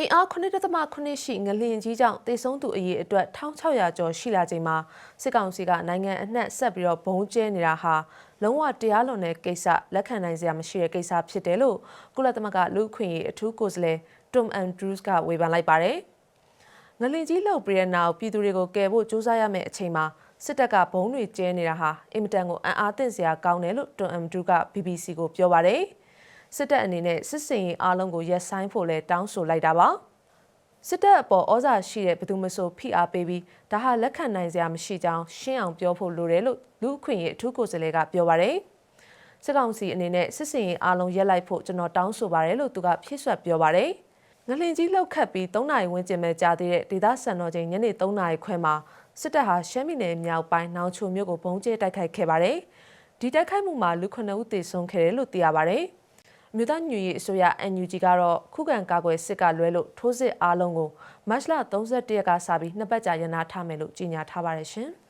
အင်အား9.8ရှိငလျင်ကြီးကြောင့်တေဆုံးသူအရေအတွက်1600ကျော်ရှိလာချိန်မှာစစ်ကောင်စီကနိုင်ငံအနှံ့ဆက်ပြီးတော့ဘုံကျဲနေတာဟာလုံးဝတရားလွန်တဲ့ကိစ္စလက်ခံနိုင်စရာမရှိတဲ့ကိစ္စဖြစ်တယ်လို့ကုလသမဂ္ဂလူ့အခွင့်အရေးအထူးကိုယ်စားလှယ်တွမ်အန်ဒရူးစ်ကဝေဖန်လိုက်ပါတယ်။ငလင်ကြီးလှုပ်ပြီးတဲ့နောက်ပြည်သူတွေကိုကယ်ဖို့ကြိုးစားရမယ့်အချိန်မှာစစ်တပ်ကဘုံတွေကျဲနေတာဟာအင်မတန်ကိုအံ့အားသင့်စရာကောင်းတယ်လို့တွမ်အန်ဒရူးက BBC ကိုပြောပါတယ်။ စစ်တပ်အနေနဲ့စစ်စင်ရေးအားလုံးကိုရက်ဆိုင်ဖို့လဲတောင်းဆိုလိုက်တာပါစစ်တပ်အပေါ်ဩဇာရှိတဲ့ဘယ်သူမဆိုဖိအားပေးပြီးဒါဟာလက်ခံနိုင်စရာမရှိကြောင်းရှင်းအောင်ပြောဖို့လိုတယ်လို့လူအခွင့်အရေးအထူးကိုယ်စားလှယ်ကပြောပါတယ်စစ်ကောင်စီအနေနဲ့စစ်စင်ရေးအားလုံးရက်လိုက်ဖို့ကျွန်တော်တောင်းဆိုပါတယ်လို့သူကဖြည့်ဆွတ်ပြောပါတယ်ငလင်ကြီးလှုပ်ခတ်ပြီး3နာရီဝန်းကျင်ပဲကြာသေးတဲ့ဒေသစံတော်ချိန်ညနေ3နာရီခွဲမှာစစ်တပ်ဟာရှမ်းပြည်နယ်မြောက်ပိုင်းနောင်ချိုမြို့ကိုပုံကျဲတိုက်ခိုက်ခဲ့ပါတယ်ဒီတိုက်ခိုက်မှုမှာလူ9ဦးသေဆုံးခဲ့တယ်လို့သိရပါတယ်။ မြို့သားညွေရေးအစိုးရ NUG ကတော့ခုခံကာကွယ်စစ်ကလွဲလို့ထိုးစစ်အားလုံးကိုမတ်လ31ရက်ကစပြီးနှစ်ပတ်ကြာရန်နာထားမယ်လို့ကြေညာထားပါတယ်ရှင်။